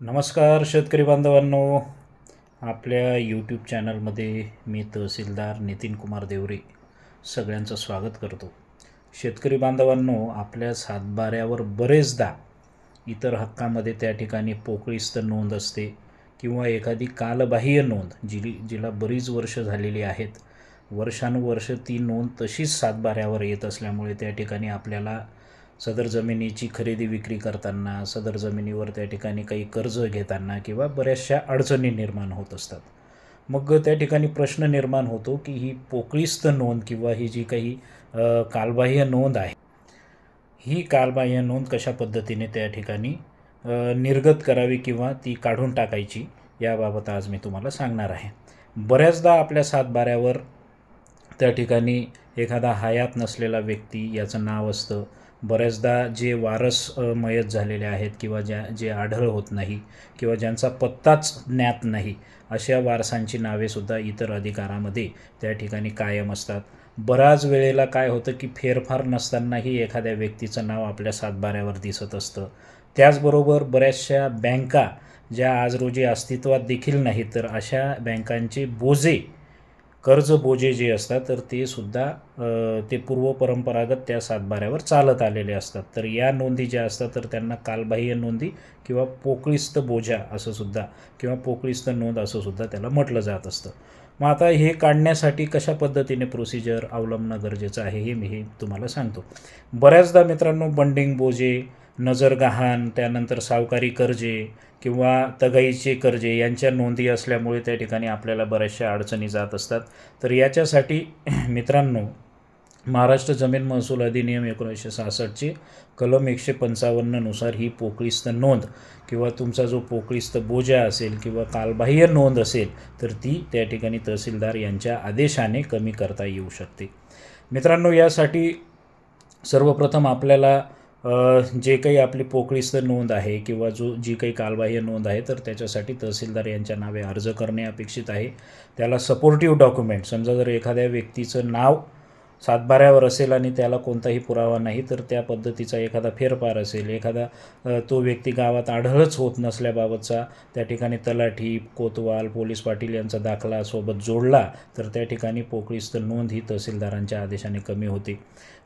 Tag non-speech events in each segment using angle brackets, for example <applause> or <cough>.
नमस्कार शेतकरी बांधवांनो. आपल्या यूट्यूब चॅनलमध्ये मी तहसीलदार नितीन कुमार देवरे सगळ्यांचं स्वागत करतो. शेतकरी बांधवांनो आपल्या सातबाऱ्यावर बरेचदा इतर हक्कामध्ये त्या ठिकाणी पोकळीस्त नोंद असते किंवा एखादी कालबाह्य नोंद जी जिला बरीच वर्ष झालेली आहेत. वर्षानुवर्ष ती नोंद तशीच सातबाऱ्यावर येत असल्यामुळे त्या ठिकाणी आपल्याला सदर जमिनीची खरेदी विक्री करताना सदर जमिनीवर त्या ठिकाणी काही कर्ज घेताना किंवा बऱ्याचशा अडचणी निर्माण होत असतात. मग त्या ठिकाणी प्रश्न निर्माण होतो की ही पोकळीस्त नोंद किंवा ही जी काही कालबाह्य नोंद आहे ही कालबाह्य नोंद कशा पद्धतीने त्या ठिकाणी निर्गत करावी किंवा ती काढून टाकायची याबाबत आज मी तुम्हाला सांगणार आहे. बऱ्याचदा आपल्या सातबाऱ्यावर त्या ठिकाणी एखादा हयात नसलेला व्यक्ती याचं नाव असतं बऱ्याचदा जे वारस मयत झालेले आहेत किंवा ज्या जे आढळ होत नाही किंवा ज्यांचा पत्ताच ज्ञात नाही अशा वारसांची नावेसुद्धा इतर अधिकारामध्ये त्या ठिकाणी कायम असतात. बऱ्याच वेळेला काय होतं की फेरफार नसतानाही एखाद्या व्यक्तीचं नाव आपल्या सातबाऱ्यावर दिसत असतं. त्याचबरोबर बऱ्याचशा बँका ज्या आज रोजी अस्तित्वात देखील नाहीत तर अशा बँकांचे बोजे कर्ज बोजे जे असतात तर ते सुद्धा ते पूर्व परंपरागत त्या सातबाऱ्यावर चालत आलेले असतात. तर या नोंदी ज्या असतात तर त्यांना कालबाह्य नोंदी किंवा पोकळीस्त बोजा असं सुद्धा किंवा पोकळीस्त नोंद असं सुद्धा त्याला म्हटलं जात असतं. मग आता हे काढण्यासाठी कशा पद्धतीने प्रोसिजर अवलंबणं गरजेचं आहे हे मी हे तुम्हाला सांगतो. बऱ्याचदा मित्रांनो बंडिंग बोजे नजर गहाण त्यानंतर सावकारी कर्जे किंवा तगाईचे कर्जे यांच्या नोंदी असल्यामुळे त्या ठिकाणी आपल्याला बऱ्याचशा अडचणी जात असतात. तर याच्यासाठी <clears throat> मित्रांनो महाराष्ट्र जमीन महसूल अधिनियम एकोणीसशे सहासष्टची कलम एकशे पंचावन्ननुसार ही पोकळीस्त नोंद किंवा तुमचा जो पोकळीस्त बोजा असेल किंवा कालबाह्य नोंद असेल तर ती त्या ठिकाणी तहसीलदार यांच्या आदेशाने कमी करता येऊ शकते. मित्रांनो यासाठी सर्वप्रथम आपल्याला जे काही आपली पोकळीस्तर नोंद आहे किंवा जो जी काही कालबाह्य नोंद आहे तर त्याच्यासाठी तहसीलदार यांच्या नावे अर्ज करणे अपेक्षित आहे. त्याला सपोर्टिव्ह डॉक्युमेंट समजा जर एखाद्या व्यक्तीचं नाव सातबाऱ्यावर असेल आणि त्याला कोणताही पुरावा नाही तर त्या पद्धतीचा एखादा फेरफार असेल एखादा तो व्यक्ती गावात आढळच होत नसल्याबाबतचा त्या ठिकाणी तलाठी कोतवाल पोलीस पाटील यांचा दाखला सोबत जोडला तर त्या ठिकाणी पोकळीस्त नोंद ही तहसीलदारांच्या आदेशाने कमी होते.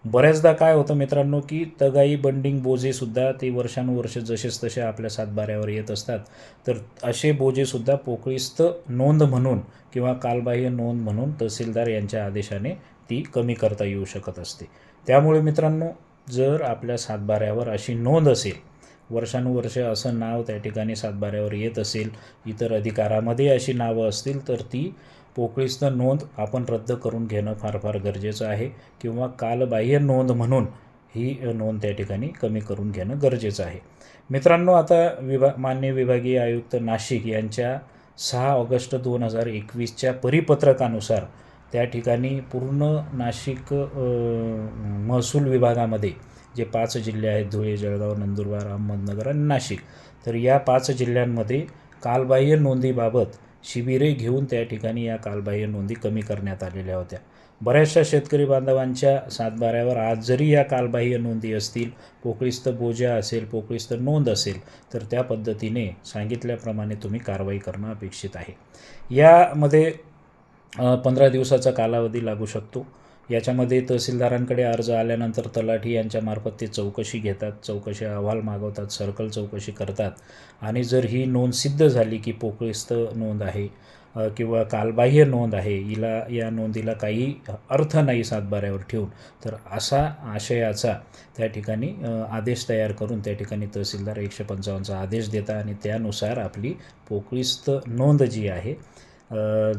बऱ्याचदा काय होतं मित्रांनो की तगाई बंडिंग बोजेसुद्धा ते वर्षानुवर्ष जसेच तसे आपल्या सातबाऱ्यावर येत असतात तर असे बोजेसुद्धा पोकळीस्त नोंद म्हणून किंवा कालबाह्य नोंद म्हणून तहसीलदार यांच्या आदेशाने ती कमी करता येऊ शकत असते. त्यामुळे मित्रांनो जर आपल्या सातबाऱ्यावर अशी नोंद असेल वर्षानुवर्ष असं नाव त्या ठिकाणी सातबाऱ्यावर येत असेल इतर अधिकारामध्ये अशी नावं असतील तर ती पोकळीस्त नोंद आपण रद्द करून घेणं फार फार गरजेचं आहे किंवा कालबाह्य नोंद म्हणून ही नोंद त्या ठिकाणी कमी करून घेणं गरजेचं आहे. मित्रांनो आता विभा मान्य विभागीय आयुक्त नाशिक यांच्या सहा ऑगस्ट दोन हजार एकवीसच्या परिपत्रकानुसार त्या ठिकाणी पूर्ण नाशिक महसूल विभागामध्ये जे पाच जिल्हे आहेत धुळे जळगाव नंदुरबार अहमदनगर आणि नाशिक तर या पाच जिल्ह्यांमध्ये कालबाह्य नोंदीबाबत शिबिरे घेऊन त्या ठिकाणी या कालबाह्य नोंदी कमी करण्यात आलेल्या होत्या. बऱ्याचशा शेतकरी बांधवांच्या सातबाऱ्यावर आज जरी या कालबाह्य नोंदी असतील पोकळीस्त बोजा असेल पोकळीस्त नोंद असेल तर त्या पद्धतीने सांगितल्याप्रमाणे तुम्ही कारवाई करणं अपेक्षित आहे. यामध्ये पंधरा दिवसाचा कालावधी लागू शकतो. याच्यामध्ये तहसीलदारांकडे अर्ज आल्यानंतर तलाठी यांच्यामार्फत ते चौकशी घेतात चौकशी अहवाल मागवतात सर्कल चौकशी करतात आणि जर ही नोंद सिद्ध झाली की पोकळीस्त नोंद आहे किंवा कालबाह्य नोंद आहे हिला या नोंदीला काही अर्थ नाही सातबाऱ्यावर ठेवून तर असा आशयाचा त्या ठिकाणी आदेश तयार करून त्या ठिकाणी तहसीलदार एकशे पंचावन्नचा आदेश देता आणि त्यानुसार आपली पोकळीस्त नोंद जी आहे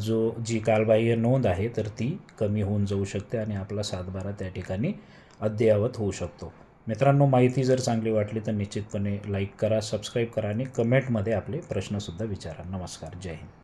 जो जी कालबाह्य नोंद आहे तर ती कमी होऊन जाऊ शकते आणि आपला सातबारा त्या ठिकाणी अद्ययावत होऊ शकतो. मित्रांनो माहिती जर चांगली वाटली तर निश्चितपणे लाईक करा सबस्क्राईब करा आणि कमेंटमध्ये आपले प्रश्नसुद्धा विचारा. नमस्कार. जय हिंद.